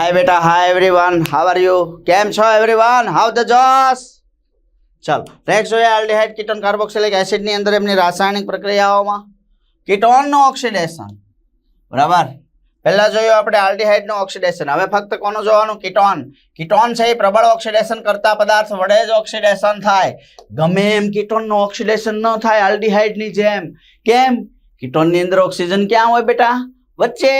હાય બેટા hi everyone how are you કેમ છો એવરીવન હાવ ધ જોસ ચાલો નેક્સ્ટ જોઈએ આલ્ડીહાઇડ કીટોન કાર્બોક્સિલિક એસિડની અંદર એમની રાસાયણિક પ્રક્રિયાઓમાં કીટોનનું ઓક્સિડેશન બરાબર? પહેલાં જોયું આપણે આલ્ડીહાઇડનું ઓક્સિડેશન હવે ફક્ત કોનું જોવાનું? કીટોન કીટોન છે એ પ્રબળ ઓક્સિડેશન કરતા પદાર્થ વડે જ ઓક્સિડેશન થાય. ગમે એમ કીટોનનું ઓક્સિડેશન ન થાય આલ્ડીહાઇડની જેમ. કેમ? કીટોનની અંદર ઓક્સિજન ક્યાં હોય બેટા? વચ્ચે.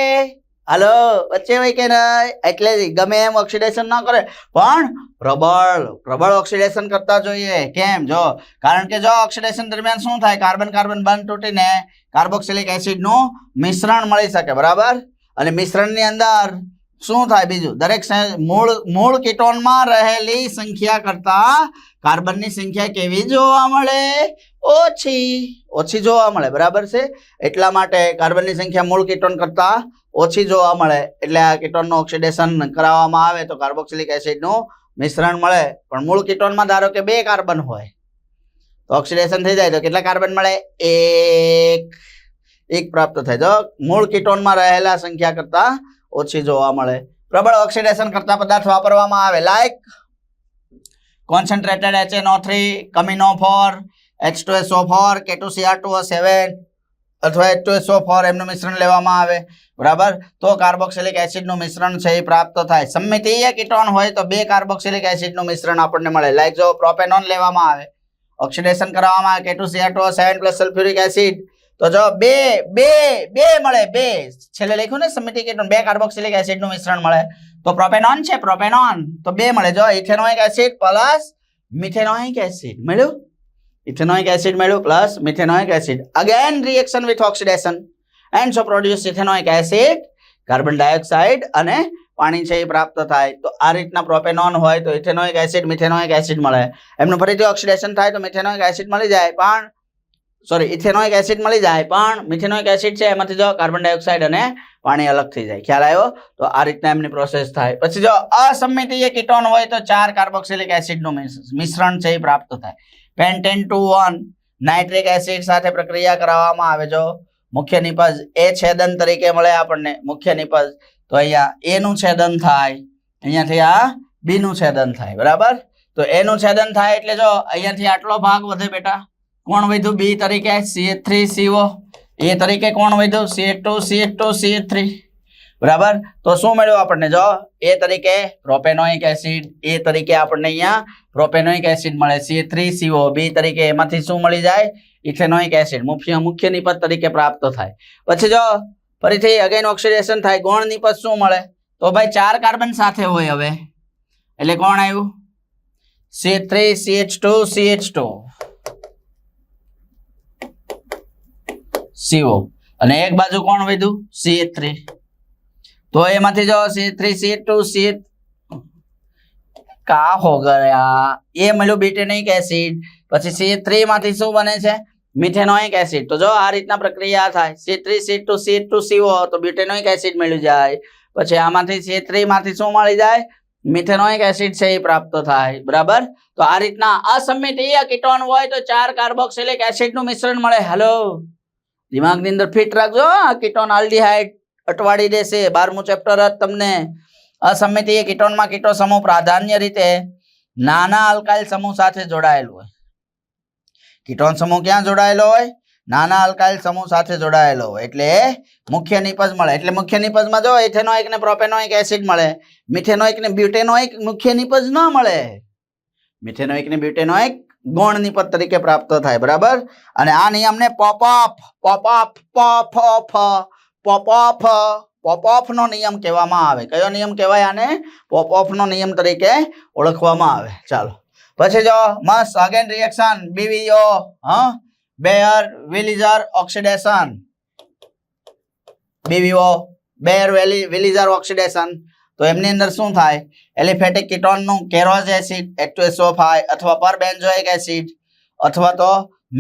હાલો, વચ્ચે હોય કે નહીં? એટલે ગમે એમ ઓક્સિડેશન ન કરે. પણ પ્રબળ પ્રબળ ઓક્સિડેશન કરતા જોઈએ. કેમ? જો, કારણ કે જો ઓક્સિડેશન દરમિયાન શું થાય? કાર્બન કાર્બન બંધ તૂટીને કાર્બોક્સિલિક એસિડનું મિશ્રણ મળી શકે, બરાબર? અને મિશ્રણની અંદર શું થાય બીજું? દરેક મૂળ મૂળ કીટોનમાં રહેલી સંખ્યા કરતા કાર્બનની સંખ્યા કેવી જોવા મળે? ઓછી. ઓછી જોવા મળે, બરાબર છે? એટલા માટે કાર્બનની સંખ્યા મૂળ કીટોન કરતા ઓછી જોવા મળે. એટલે આ કીટોનનું ઓક્સિડેશન કરાવવામાં આવે તો કાર્બોક્સિલિક એસિડનું મિશ્રણ મળે. પણ મૂળ કીટોનમાં ધારો કે બે કાર્બન હોય, તો ઓક્સિડેશન થઈ જાય તો કેટલા કાર્બન મળે? એક. એક પ્રાપ્ત થાય. તો મૂળ કીટોનમાં રહેલા સંખ્યા કરતા ઓછી જોવા મળે. પ્રબળ ઓક્સિડેશન કરતા પદાર્થ વાપરવામાં આવે. Like concentrated HNO three કમિનો four H two SO four K two CR two seven અથવા એચ ટુ એસઓ ફોર એમનું મિશ્રણ લેવામાં આવે. બરાબર? તો કાર્બોક્સિલિક એસિડનું મિશ્રણ છે એ પ્રાપ્ત થાય. સમમિતીય કીટોન હોય તો બે કાર્બોક્સિલિક એસિડનું મિશ્રણ આપણને મળે. લાઈક જો પ્રોપેનોન લેવામાં આવે. ઓક્સિડેશન કરવામાં આવે. K two CR two seven plus sulphuric acid તો જો બે બે બે મળે, બે. છેલ્લે લખ્યું ને સમિટિક બે કાર્બોક્સિલિક એસિડનું મિશ્રણ મળે. તો પ્રોપેનોન છે પ્રોપેનોન તો બે મળે. જો ethanoic acid plus methanoic acid મળ્યું? ઇથેનોઇક એસિડ મળ્યું plus methanoic acid again reaction with oxidation and so produce ethanoic acid carbon dioxide અને પાણી છે એ પ્રાપ્ત થાય. તો આ રીતના પ્રોપેનોન હોય તો ઇથેનોઇક એસિડ મિથેનોઇક એસિડ મળે. એમનું ફરીથી ઓક્સિડેશન થાય તો મિથેનોઇક એસિડ મળી જાય. પણ સોરી ઇથેનોઇક એસિડ મળી જાય, પણ મિથેનોઇક એસિડ છે, એમાંથી જો કાર્બન ડાયોક્સાઇડ અને પાણી અલગ થઈ જાય. ખ્યાલ આવ્યો? તો આ રીતના એમની પ્રોસેસ થાય. પછી જો અસમિતીય કીટોન હોય તો ચાર કાર્બોક્સિલિક એસિડનું મિશ્રણ છે એ પ્રાપ્ત થાય. Pentane two one, nitric acid સાથે પ્રક્રિયા કરાવવામાં આવે. જો મુખ્ય નિપજ એ છેદન તરીકે મળે આપણને, મુખ્ય નિપજ, તો અહીંયા એનું છેદન થાય, અહીંયાથી આ બીનું છેદન થાય. બરાબર? તો એનું છેદન થાય એટલે જો અહીંયાથી આટલો ભાગ વધે બેટા. કોણ વધ્યું? બી તરીકે સી થ્રી સીઓ એ તરીકે કોણ વધ્યું? C two C two C three બરાબર? તો શું મળ્યું આપણને? જો એ તરીકે પ્રોપેનોઇક એસિડ એ તરીકે આપણને અહીંયા પ્રોપેનોઇક એસિડ મળે. સી થ્રી સીઓ બી તરીકે એમાંથી શું મળી જાય? Ethanoic acid. મુખ્ય મુખ્ય નિપજ તરીકે પ્રાપ્ત થાય. પછી જો, ફરીથી અગેન ઓક્સિડેશન થાય. ગૌણ નિપજ શું મળે? તો ભાઈ ચાર કાર્બન સાથે હોય હવે. એટલે કોણ આવ્યું? C three C H two C H two CO. અને એક બાજુ કોણ વધ્યું? સી થ્રી તો એમાંથી જો C three C two C કા હો ગયા એ મળ્યું બીટેનિક એસિડ. પછી સી થ્રી માંથી શું બને છે? Methanoic acid. તો જો આ રીતના પ્રક્રિયા થાય. C three C two C two CO તો બ્યુટેનોઇક એસિડ મળી જાય. પછી આમાંથી સી થ્રી માંથી શું મળી જાય? મિથેનોઇક એસિડ છે એ પ્રાપ્ત થાય. બરાબર? તો આ રીતના અસમિતીય કીટોન હોય તો ચાર કાર્બોક્સિલિક એસિડનું મિશ્રણ મળે. હેલો દિમાગની અંદર ફિટ રાખજો કિટોન આલ્ડીહાઇડ અટવાડી દેશે. બારમું ચેપ્ટર જ તમને અસમિતીય કિટોનમાં કિટો સમૂહ પ્રાધાન્ય રીતે નાના અલ્કાઇલ સમૂહ સાથે જોડાયેલું હોય. કિટોન સમૂહ ક્યાં જોડાયેલો હોય? નાના અલ્કાઇલ સમૂહ સાથે જોડાયેલો હોય. એટલે મુખ્ય નિપજ મળે. એટલે મુખ્ય નિપજમાં જો ઇથેનોઇક ને પ્રોપેનોઇક એસિડ મળે. મિથેનોઇક ને બ્યુટેનોઇક મુખ્ય નિપજ ન મળે. મિથેનોઇક ને બ્યુટેનોઇક ગૌણ નિપજ તરીકે પ્રાપ્ત થાય, બરાબર? અને આ નિયમને popup popup pop popup Popoff નો નિયમ કહેવામાં આવે. કયો નિયમ કહેવાય આને? પોપઓફ નો નિયમ તરીકે ઓળખવામાં આવે. ચાલો. પછી જો, મસ્ત અગેન રિએક્શન બીવીઓ હ? Baeyer Villiger oxidation BVO Baeyer વેલી વિલિઝર ઓક્સિડેશન તો એમની અંદર શું થાય? એલિફેટિક કીટોનનું કેરોઝ એસિડ એટોએસોફાઈ અથવા પર બેન્ઝોઇક એસિડ અથવા તો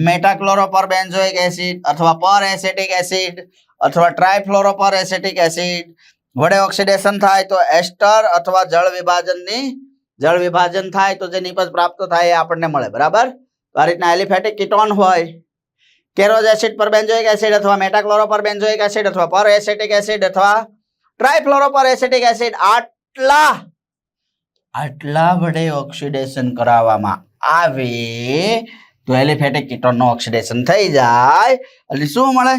મેટાક્લોરો પર બેન્ઝોઇક એસિડ અથવા પર એસેટિક એસિડ અથવા ટ્રાયફ્લોરો પર એસેટિક એસિડ. વડે ઓક્સિડેશન થાય તો એસ્ટર અથવા જળ વિભાજનની, જળ વિભાજન થાય તો જે નિપજ પ્રાપ્ત થાય એ આપણને મળે, બરાબર? તો આ રીતના એલિફેટિક કીટોન હોય. Caro's acid perbenzoic acid અથવા મેટાક્લોરો પર બેન્ઝોઇક એસિડ અથવા પર એસેટિક એસિડ અથવા ટ્રાયફ્લોરો પર એસિટિક એસિડ આટલા આટલા વડે ઓક્સિડેશન કરાવવામાં આવે, તો એલિફેટિક કીટોનનું ઓક્સિડેશન થઈ જાય. અને શું મળે?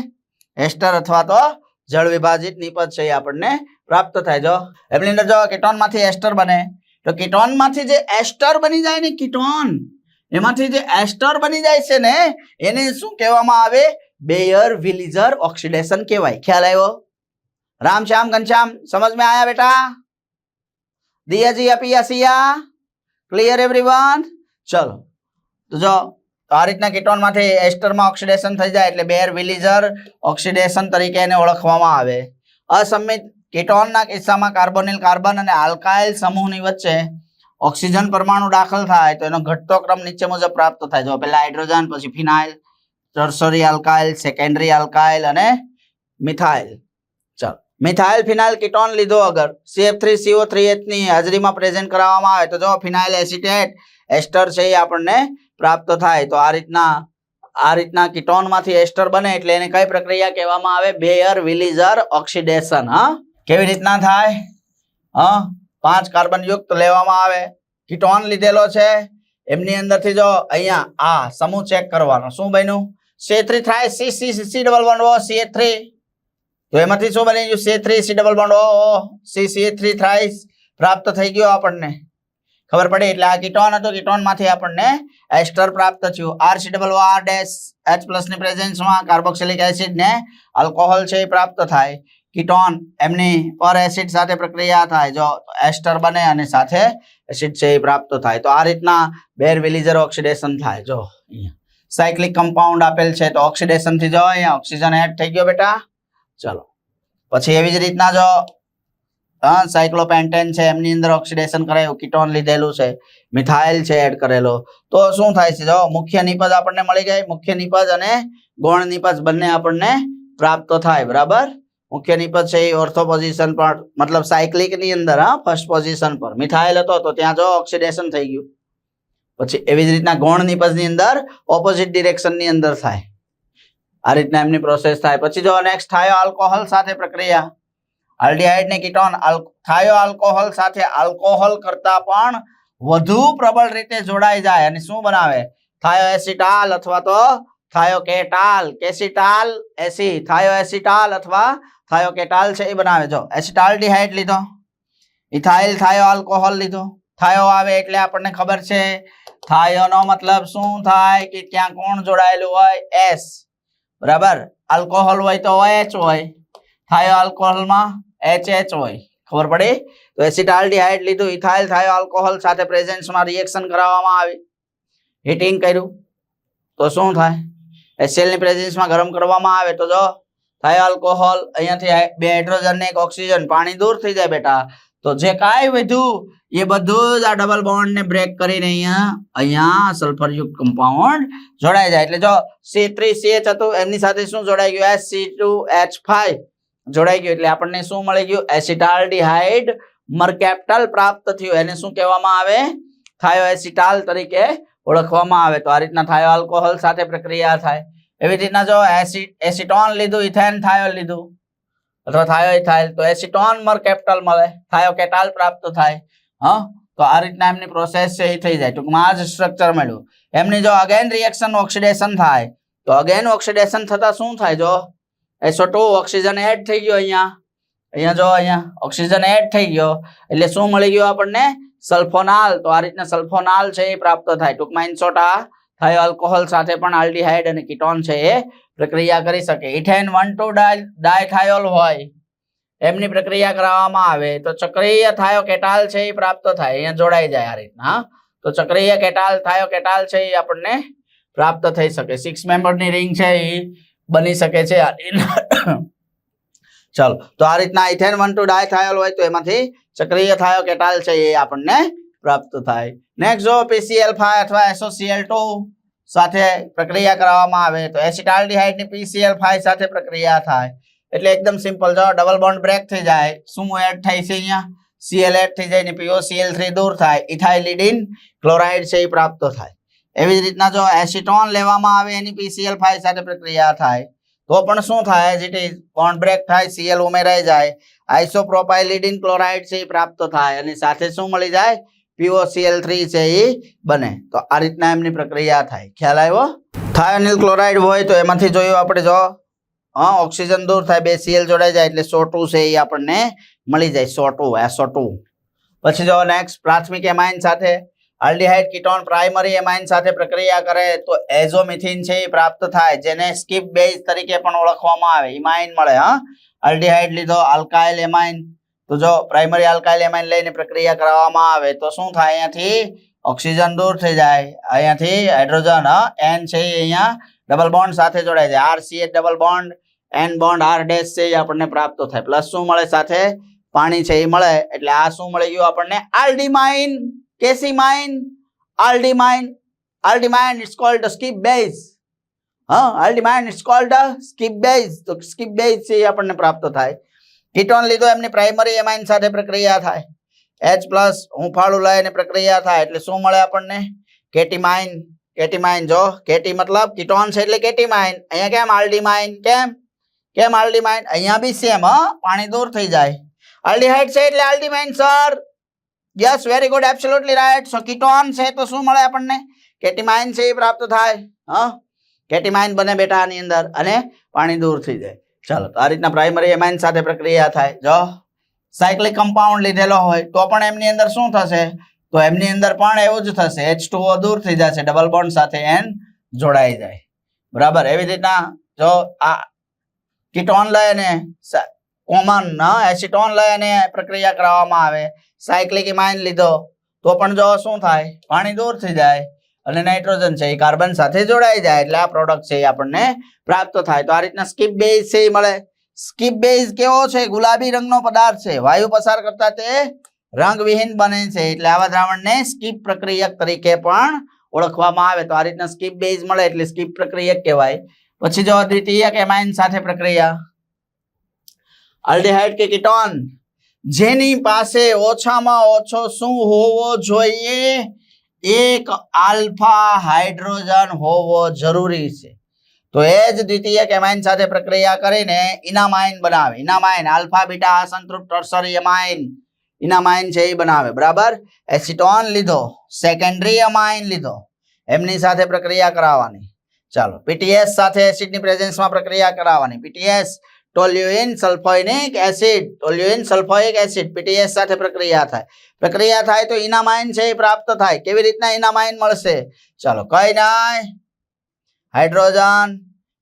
એસ્ટર અથવા તો જળ વિભાજિત નિપજ છે એ આપણને પ્રાપ્ત થાય. જો, એમની અંદર જો કીટોનમાંથી એસ્ટર બને, તો કીટોનમાંથી જે એસ્ટર બની જાય ને કીટોન, એમાંથી જે એસ્ટર બની જાય છે ને, એને શું કહેવામાં આવે? બેયર વિલીઝર ઓક્સિડેશન કહેવાય. ખ્યાલ આવ્યો? રામ શ્યામ ઘનશ્યામ સમજ में आया बेटा दिया जी अपिया सिया क्लियर एवरीवन चलो તો જો તો આ રીતના કીટોનમાંથી એસ્ટરમાં ઓક્સિડેશન થઈ જાય એટલે બેર વિલીઝર ઓક્સિડેશન તરીકે એને ઓળખવામાં આવે અસમિત કીટોનના કિસ્સામાં કાર્બોનિલ કાર્બન અને આલ્કાઇલ સમૂહની વચ્ચે ઓક્સિજન પરમાણુ દાખલ થાય તો એનો ઘટતો ક્રમ નીચે મુજબ પ્રાપ્ત થાય જો પહેલા હાઇડ્રોજન પછી phenyl tertiary alkyl secondary alkyl અને મિથાઇલ ચાલો મિથાઇલ ફિનાઇલ કીટોન લીધો અગર. CF3CO3H ની હાજરીમાં પ્રેઝન્ટ કરાવવામાં આવે તો જો ફિનાઇલ એસિટેટ એસ્ટર છે એ આપણને પ્રાપ્ત થાય. તો આ રીતના આ રીતના કીટોનમાંથી એસ્ટર બને એટલે એને કઈ પ્રક્રિયા કહેવામાં આવે? બેયર વિલીઝર ઓક્સિડેશન હા? કેવી રીતના થાય? હા? પાંચ કાર્બન યુક્ત લેવામાં આવે. કીટોન લીધેલો છે. એમની અંદરથી જો અહીંયા આ સમૂહ ચેક કરવાનો. શું બન્યું? સી થ્રી થાય. C C C double one O C three તો એમાંથી શું બની ગયું? C three C double bond O C C three thrice પ્રાપ્ત થઈ ગયો આપણને. ખબર પડે? એટલે આ કીટોન હતો. કીટોનમાંથી આપણને એસ્ટર પ્રાપ્ત થયું. R C double R dash H પ્લસની પ્રેઝન્સમાં કાર્બોક્સિલિક એસિડ ને આલ્કોહોલ છે એ પ્રાપ્ત થાય. કીટોન એમની પર એસિડ સાથે પ્રક્રિયા થાય. જો એસ્ટર બને અને સાથે એસિડ છે એ પ્રાપ્ત થાય. તો આ રીતના બેર વિલીઝર ઓક્સિડેશન થાય. જો અહીંયા. સાયક્લિક કમ્પાઉન્ડ આપેલ છે. તો ઓક્સિડેશનથી જો અહીંયા ઓક્સિજન એડ થઈ ગયો બેટા. ચલો. પછી એવી જ રીતના જો સાયક્લોપેન્ટેન છે, એમની અંદર ઓક્સિડેશન કરાયું, કીટોન લીધેલું છે, મિથાઇલ છે એડ કરેલો. તો શું થાય છે? જો મુખ્ય નિપજ આપણને મળી ગઈ, મુખ્ય નિપજ અને ગૌણ નિપજ બંને આપણને પ્રાપ્ત થાય, બરાબર? મુખ્ય નિપજ છે એ ઓર્થો પોઝિશન પર, મતલબ સાયક્લિકની અંદર, હા ફર્સ્ટ પોઝિશન પર. મિથાઇલ હતો તો ત્યાં જો ઓક્સિડેશન થઈ ગયું. પછી એવી જ રીતના ગૌણ નિપજની અંદર ઓપોઝિટ ડિરેક્શનની અંદર થાય. આ રીતના એમની પ્રોસેસ થાય. પછી જો નેક્સ્ટ થાયો આલ્કોહોલ સાથે પ્રક્રિયા. આલ્ડીહાઇડ ને કીટોન થાયો આલ્કોહોલ સાથે આલ્કોહોલ કરતા પણ વધુ પ્રબળ રીતે જોડાઈ જાય અને શું બનાવે? થાયો એસિટાલ અથવા તો થાયો કેટાલ કેસિટાલ એસી. થાયો એસિટાલ અથવા થાયો કેટાલ છે એ બનાવે. જો એસિટાલ્ડીહાઇડ લીધો. ઇથાઇલ થાયો આલ્કોહોલ લીધો. થાયો આવે એટલે આપણને ખબર છે. થાયોનો મતલબ શું થાય? કે ત્યાં કોણ જોડાયેલું હોય? એસ બરાબર? આલ્કોહોલ હોય તો ઓએચ હોય. થાયો આલ્કોહોલમાં એચ હોય. ખબર પડી? તો એસિટાલ્ડીહાઇડ લીધું. ઇથાઇલ થાયો આલ્કોહોલ સાથે પ્રેઝન્સમાં રિએક્શન કરાવવામાં આવી. હીટિંગ કર્યું. તો શું થાય? એસિયલની પ્રેઝન્સમાં ગરમ કરવામાં આવે તો જો, થાયો આલ્કોહોલ, અહીંયાથી બે હાઇડ્રોજન ને એક ઓક્સિજન, પાણી દૂર થઈ જાય બેટા. તો જે કાંઈ વધ્યું, એ બધું જ આ ડબલ બોન્ડ ને બ્રેક કરીને અહીંયા અહીંયા સલ્ફર યુક્ત કમ્પાઉન્ડ જોડાઈ જાય. એટલે જો સી થ્રી સી એચ હતું, એમની સાથે શું જોડાઈ ગયું? S C two H five જોડાઈ ગયું. એટલે આપણને શું મળી ગયું? એસિટાલ્ડીહાઇડ મરકેપ્ટલ પ્રાપ્ત થયું. એને શું કહેવામાં આવે? થાયો એસિટાલ તરીકે ઓળખવામાં આવે. તો આ રીતના થાયો આલ્કોહોલ સાથે પ્રક્રિયા થાય. એવી રીતના જો એસિટોન લીધું ઇથેન થાયો લીધું. અથવા થાયોઇડ થાય. તો એસિટોનમર મરકેપ્ટલ મળે. થાયો કેટાલ પ્રાપ્ત થાય. હા? તો આ રીતના એમની પ્રોસેસ છે, એ થઈ જાય. ટૂંકમાં આ જ સ્ટ્રક્ચર મળ્યું. એમની જો અગેન રિએક્શન ઓક્સિડેશન થાય, તો અગેન ઓક્સિડેશન થતાં શું થાય જો? એસો ટુ ઓક્સિજન એડ થઈ ગયો અહીંયા. અહીંયા જો, અહીંયા ઓક્સિજન એડ થઈ ગયો. એટલે શું મળી ગયું આપણને? સલ્ફોનાલ તો આ રીતના સલ્ફોનાલ છે, એ પ્રાપ્ત થાય. ટૂંકમાં ઇન્સોટા થાય આલ્કોહોલ સાથે પણ આલ્ડીહાઇડ અને કીટોન છે એ પ્રક્રિયા કરી શકે. ઇથેન વન ટુ ડાયથાયોલ હોય, એમની પ્રક્રિયા કરાવવામાં આવે. તો ચક્રીય થાયો, કેટાલ છે એ પ્રાપ્ત થાય. અહીંયા જોડાઈ જાય આ રીતના તો ચક્રીય કેટાલ થાયો, કેટાલ છે એ આપણને પ્રાપ્ત થઈ શકે. સિક્સ મેમ્બરની રિંગ છે એ બની શકે છે. ચાલો, તો આ રીતના ઇથેન વન ટુ ડાયથાયોલ હોય તો એમાંથી ચક્રીય થાયો, કેટાલ છે એ આપણને પ્રાપ્ત થાય. નેક્સ્ટ જો પીસીએલ ફાઈવ અથવા S O C L two સાથે પ્રક્રિયા કરાવવામાં આવે તો એસિટાલ્ડીહાઇડની પીસીએલ ફાઈવ સાથે પ્રક્રિયા થાય. એટલે એકદમ સિમ્પલ જો ડબલ બોન્ડ બ્રેક થઈ જાય. શું એડ થાય છે અહીંયા? સીએલ એડ થઈ જાય ને પીઓસીએલ થ્રી દૂર થાય. ઇથાઇલિડિન ક્લોરાઇડ છે એ પ્રાપ્ત થાય. એવી જ રીતના જો એસિટોન લેવામાં આવે એની પીસીએલ ફાઈવ સાથે પ્રક્રિયા થાય, તો પણ શું થાય? As it is bond break થાય સીએલ ઉમેરાઈ જાય. આઇસોપ્રોપાઇલિડિન ક્લોરાઇડ છે એ પ્રાપ્ત થાય. અને સાથે શું મળી જાય? POCl3 થ્રી છે એ બને. તો આ રીતના એમની પ્રક્રિયા થાય. ખ્યાલ આવ્યો? થાયોનિલ ક્લોરાઇડ હોય તો એમાંથી જોયું આપણે જો હા ઓક્સિજન દૂર થાય, બે સીએલ જોડાઈ જાય એટલે સો ટુ છે એ આપણને મળી જાય, સો ટુ સોટુ પછી જો નેક્સ્ટ પ્રાથમિક એમાઇન સાથે. અલ્ડીહાઇડ કીટોન પ્રાઇમરી એમાઇન સાથે પ્રક્રિયા કરે તો એઝોમિથિન છે એ પ્રાપ્ત થાય, જેને સ્કીપ બેઝ તરીકે પણ ઓળખવામાં આવે. ઇમાઇન મળે હા આલ્ડીહાઇડ લીધો, આલ્કાઇલ એમાઇન તો જો પ્રાઇમરી આલ્કાઇલ એમાઇન લઈને પ્રક્રિયા કરવામાં આવે તો શું થાય અહીંયાથી? ઓક્સિજન દૂર થઈ જાય. અહીંયાથી હાઇડ્રોજન એન છે અહીંયા ડબલ બોન્ડ સાથે જોડાય છે. R C double bond N bond R dash છે એ આપણને પ્રાપ્ત થાય. પ્લસ શું મળે સાથે? પાણી છે એ મળે. એટલે આ શું મળી ગયું આપણને? Aldimine, કેસીમાઇન, aldimine aldimine it's called Schiff base. હા, aldimine it's called Schiff base. તો સ્કીપ બેઝ છે એ આપણને પ્રાપ્ત થાય. કીટોન લીધો, એમની પ્રાઇમરી એમાઇન સાથે પ્રક્રિયા થાય. એચ પ્લસ હુંફાળું લઈને પ્રક્રિયા થાય, એટલે શું મળે આપણને? કેટીમાઇન કેટીમાઇન જો કેટી મતલબ કીટોન છે એટલે કેટીમાઇન અહીંયા કેમ? આલ્ડીમાઇન કેમ? કેમ આલ્ડીમાઇન અહીંયા બી સેમ હા? પાણી દૂર થઈ જાય. આલ્ડીહાઇડ છે એટલે aldimine sir yes very good absolutely right so ketone છે તો શું મળે આપણને? કેટીમાઇન છે એ પ્રાપ્ત થાય, હા? કેટીમાઇન બને બેટા આની અંદર, અને પાણી દૂર થઈ જાય. ચાલો આ રીતના પ્રાઇમરી એમાઇન સાથે પ્રક્રિયા થાય. જો સાયક્લિક કમ્પાઉન્ડ લીધેલો હોય, તો પણ એમની અંદર શું થશે? તો એમની અંદર પણ એવું જ થશે. એચ દૂર થઈ જશે ડબલ બોન્ડ સાથે એન જોડાઈ જાય. બરાબર? એવી રીતના જો આ કીટોન લઈને કોમન એસિટોન લઈને પ્રક્રિયા કરવામાં આવે સાયક્લિક ઇમાઇન લીધો, તો પણ જો શું થાય? પાણી દૂર થઈ જાય. અને નાઇટ્રોજન છે, એ કાર્બન સાથે જોડાઈ જાય એટલે આ પ્રોડક્ટ છે એ આપણને પ્રાપ્ત થાય. તો આ રીતના સ્કીપ બેઝ છે એ મળે. સ્કીપ બેઝ કેવો છે? ગુલાબી રંગનો પદાર્થ છે. વાયુ પસાર કરતા તે રંગવિહીન બને છે એટલે આવા દ્રાવણને સ્કીપ પ્રક્રિયક તરીકે પણ ઓળખવામાં આવે. તો આ રીતના સ્કીપ બેઝ મળે એટલે સ્કીપ પ્રક્રિયક કહેવાય. પછી જો દ્વિતીયક એમાઇન સાથે પ્રક્રિયા. આલ્ડીહાઇડ કે કીટોન જેની પાસે ઓછામાં ઓછો શું હોવો જોઈએ? એક આલ્ફા હાઇડ્રોજન હોવો જરૂરી છે. તો એ જ દ્વિતીયક એમાઇન સાથે પ્રક્રિયા કરીને ઇનામાઇન બનાવે. ઇનામાઇન, આલ્ફા, બીટા અસંતૃપ્ત ટર્સરી એમાઇન ઇનામાઇન છે એ બનાવે. બરાબર? એસિટોન લીધો. સેકન્ડરી અમાઇન લીધો. એમની સાથે પ્રક્રિયા કરાવવાની. ચાલો, પીટીએસ સાથે એસિડની પ્રેઝન્સમાં પ્રક્રિયા કરાવવાની. P T S toluene sulphonic acid. Toluene sulphonic acid P T S સાથે પ્રક્રિયા થાય. પ્રક્રિયા થાય તો ઇનામાઇન છે એ પ્રાપ્ત થાય. કેવી રીતના ઇનામાઇન મળશે? ચાલો, કઈ નાય. હાઇડ્રોજન,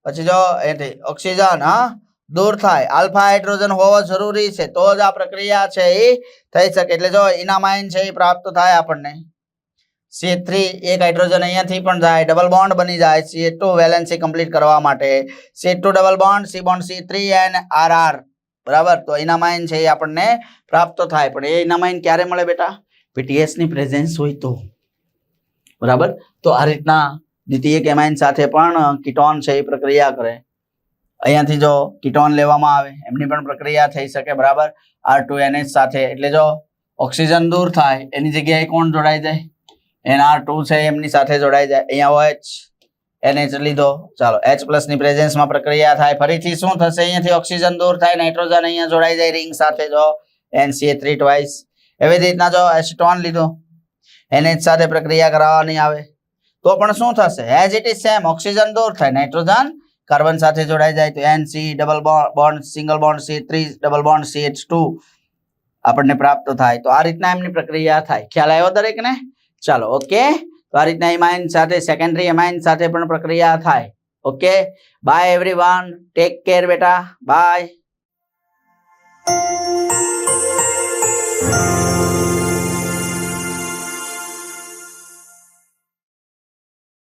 પછી જો એથી ઓક્સિજન, હા? દૂર થાય. આલ્ફા હાઇડ્રોજન હોવો જરૂરી છે. તો જ આ પ્રક્રિયા છે એ થઈ શકે. એટલે જો ઇનામાઇન છે એ પ્રાપ્ત થાય આપણને. સી થ્રી એક હાઇડ્રોજન અહીંયાથી પણ જાય ડબલ બોન્ડ બની જાય સી ટુ વેલેન્સી કમ્પ્લીટ કરવા માટે. C two double bond C bond C three N R R બરાબર? તો ઇનામાઇન છે એ આપણને પ્રાપ્ત થાય. પણ એ ઇનામાઇન ક્યારે મળે બેટા? પીટીએસની પ્રેઝેન્સ હોય તો. બરાબર? તો આ રીતના દ્વિતીયક એમાઇન સાથે પણ કીટોન છે એ પ્રક્રિયા કરે. અહીંયાથી જો કીટોન લેવામાં આવે, એમની પણ પ્રક્રિયા થઈ શકે, બરાબર? આર ટુ એનએચ સાથે. એટલે જો ઓક્સિજન દૂર થાય, એની જગ્યાએ કોણ જોડાઈ જાય? એનઆર ટુ છે, એમની સાથે જોડાઈ જાય. અહીંયા OH એનએચ લીધો. ચાલો એચ પ્લસની પ્રેઝન્સમાં પ્રક્રિયા થાય. ફરીથી શું થશે? અહીંયાથી ઓક્સિજન દૂર થાય. નાઇટ્રોજન અહીંયા જોડાઈ જાય રિંગ સાથે જો. એનસીએ થ્રી ટ્વાઇસ એવી રીતના જો એસિટોન લીધો. એનએચ સાથે પ્રક્રિયા કરાવવાની આવે. તો પણ શું થશે? As it is same oxygen દૂર થાય. નાઇટ્રોજન કાર્બન સાથે જોડાઈ જાય તો NC double bond single bond C three double bond CH2 આપણને પ્રાપ્ત થાય. તો આ રીતના એમની પ્રક્રિયા થાય. ખ્યાલ આવ્યો દરેકને? ચાલો ઓકે તો આ રીતના એમાઇન સાથે સેકન્ડરી એમાઇન સાથે પણ પ્રક્રિયા થાય. Okay bye everyone take care બેટા. બાય